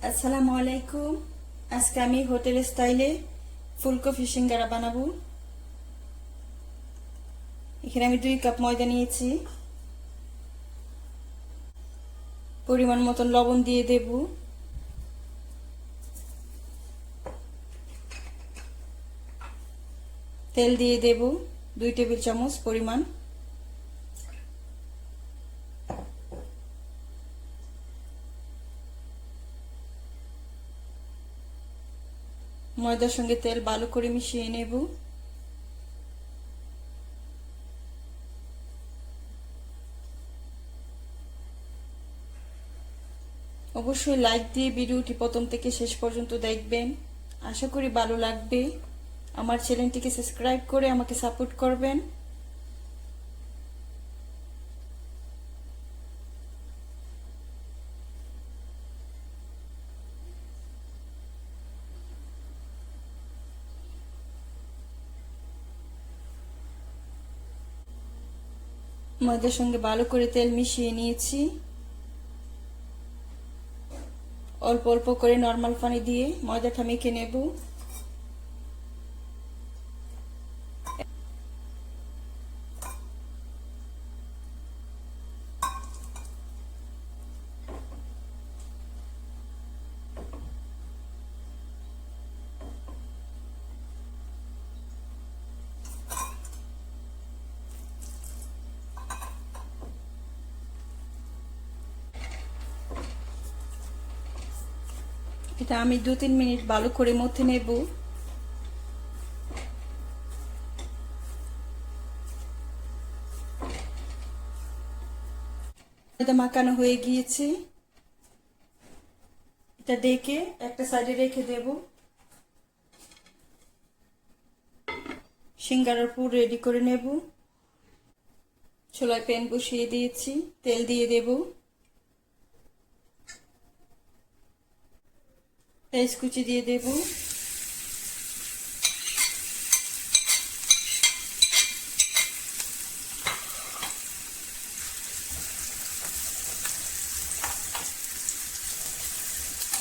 আসসালামু আলাইকুম আজকে আমি হোটেল স্টাইলে ফুলকপি সিঙ্গারা বানাবো এখানে আমি দুই কাপ ময়দা নিয়েছি পরিমাণ মতন লবণ দিয়ে দেব তেল দিয়ে দেব দুই টেবিল চামচ পরিমাণ ময়দার সঙ্গে তেল ভালো করে মিশিয়ে নেব। অবশ্যই লাইক দিয়ে ভিডিওটি প্রথম থেকে শেষ পর্যন্ত দেখবেন। আশা করি ভালো লাগবে। আমার চ্যানেলটিকে সাবস্ক্রাইব করে আমাকে সাপোর্ট করবেন। ময়দার সঙ্গে ভালো করে তেল মিশিয়ে নিয়েছি। অল্প অল্প করে নর্মাল পানি দিয়ে ময়দাটা মেখে নেব। এটা আমি দু তিন মিনিট ভালো করে মথে নেব। এটা মাখানো হয়ে গিয়েছে। এটা ডেকে একটা সাইডে রেখে দেব। সিঙ্গারার পুর রেডি করে নেব। ছোলায় প্যান বসিয়ে দিয়েছি, তেল দিয়ে দেবো। পেঁয়াজ কুচি দিয়ে দেব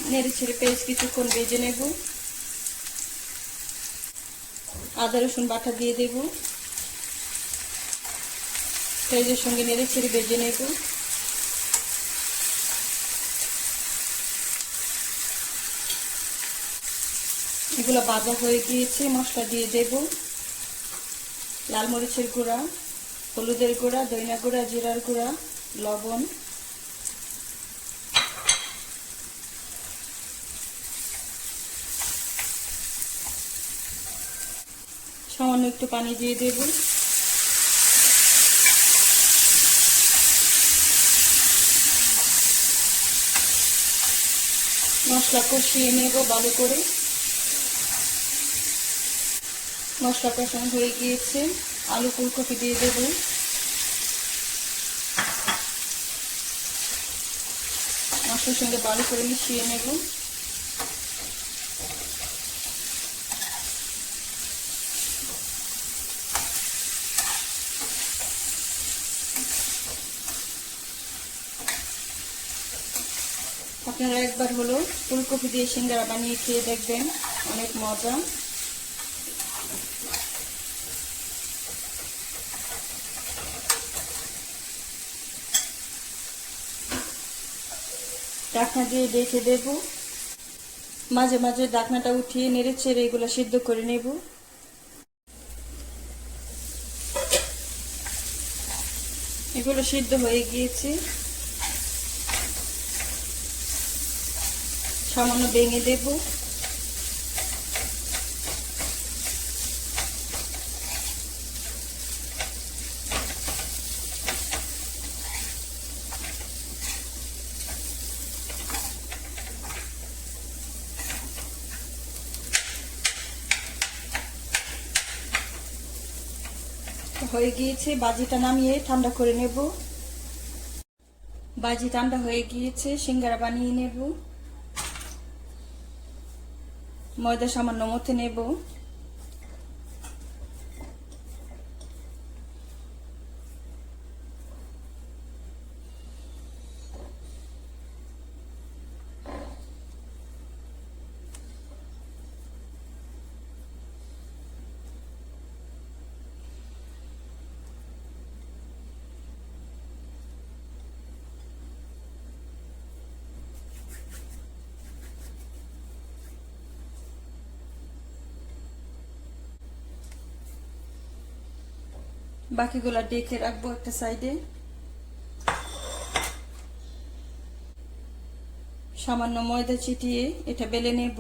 নেড়ে ছেড়ে পেঁয়াজ কিছুক্ষণ বেজে নেব আদা রসুন বাটা দিয়ে দেব পেঁয়াজের সঙ্গে নেড়ে ছেড়ে বেজে নেব এগুলো বাজা হয়ে গিয়েছে, মশলা দিয়ে দেব। লাল মরিচের গুঁড়া, হলুদের গুঁড়া দইনা গুঁড়া, জিরার গুঁড়া, লবণ। সামান্য একটু পানি দিয়ে দেব। মশলা কষিয়ে নেব ভালো করে। মশলা কষানো হয়ে গিয়েছে। আলু ফুলকপি দিয়ে দেব। মশলার সঙ্গে ভালো করে মিশিয়ে নেব। আপনারা একবার হলো ফুলকপি দিয়ে সিঙ্গারা বানিয়ে খেয়ে দেখবেন। অনেক মজা। ডাকনা দিয়ে দেখে দেব। মাঝে মাঝে ডাকনাটা উঠিয়ে নেড়ে ছেড়ে এগুলো সিদ্ধ করে নেব। এগুলো সিদ্ধ হয়ে গিয়েছে। সামান্য ভেঙে দেবো। হয়ে গিয়েছে, বাজিটা নামিয়ে ঠান্ডা করে নেব। বাজি ঠান্ডা হয়ে গিয়েছে, সিঙ্গারা বানিয়ে নেব। ময়দা সামান্য মতো নেব। বাকিগুলা ডেকে রাখব একটা সাইডে। সামান্য ময়দা চিটিয়ে এটা বেলে নেব।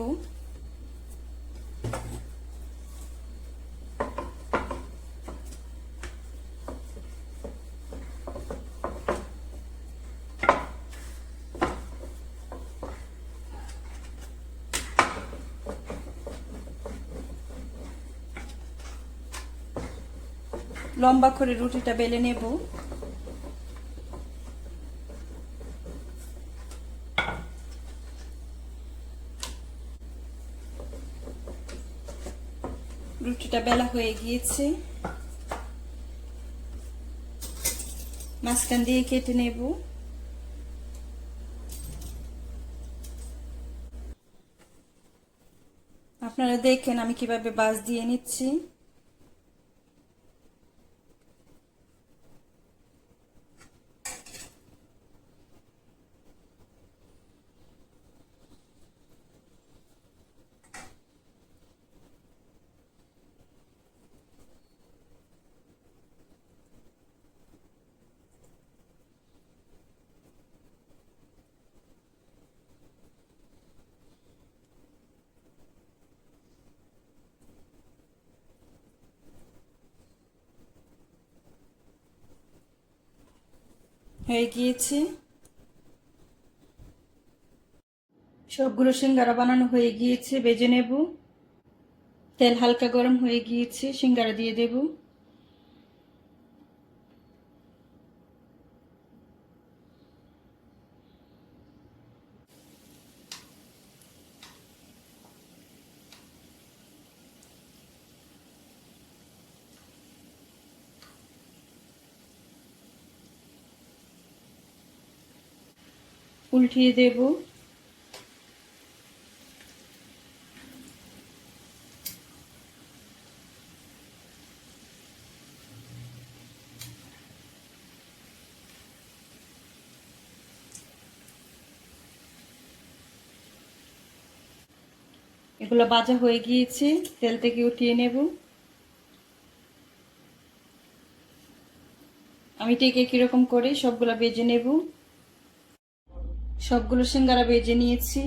লম্বা করে রুটিটা বেলে নেব। রুটিটা বেলা হয়ে গিয়েছে। মাঝখান দিয়ে কেটে নেব। আপনারা দেখেন আমি কীভাবে বাস দিয়ে নিচ্ছি। হয়ে গিয়েছে। সবগুলো সিঙ্গারা বানানো হয়ে গিয়েছে, বেজে নেব। তেল হালকা গরম হয়ে গিয়েছে, সিঙ্গারা দিয়ে দেব। উল্টিয়ে দেব। এগুলো বাজা হয়ে গিয়েছে, তেল থেকে উঠিয়ে নেব। আমি টেকে কীরকম করে সবগুলো বেজে নেব। সবগুলো সিঙ্গারা বেজে নিয়েছি।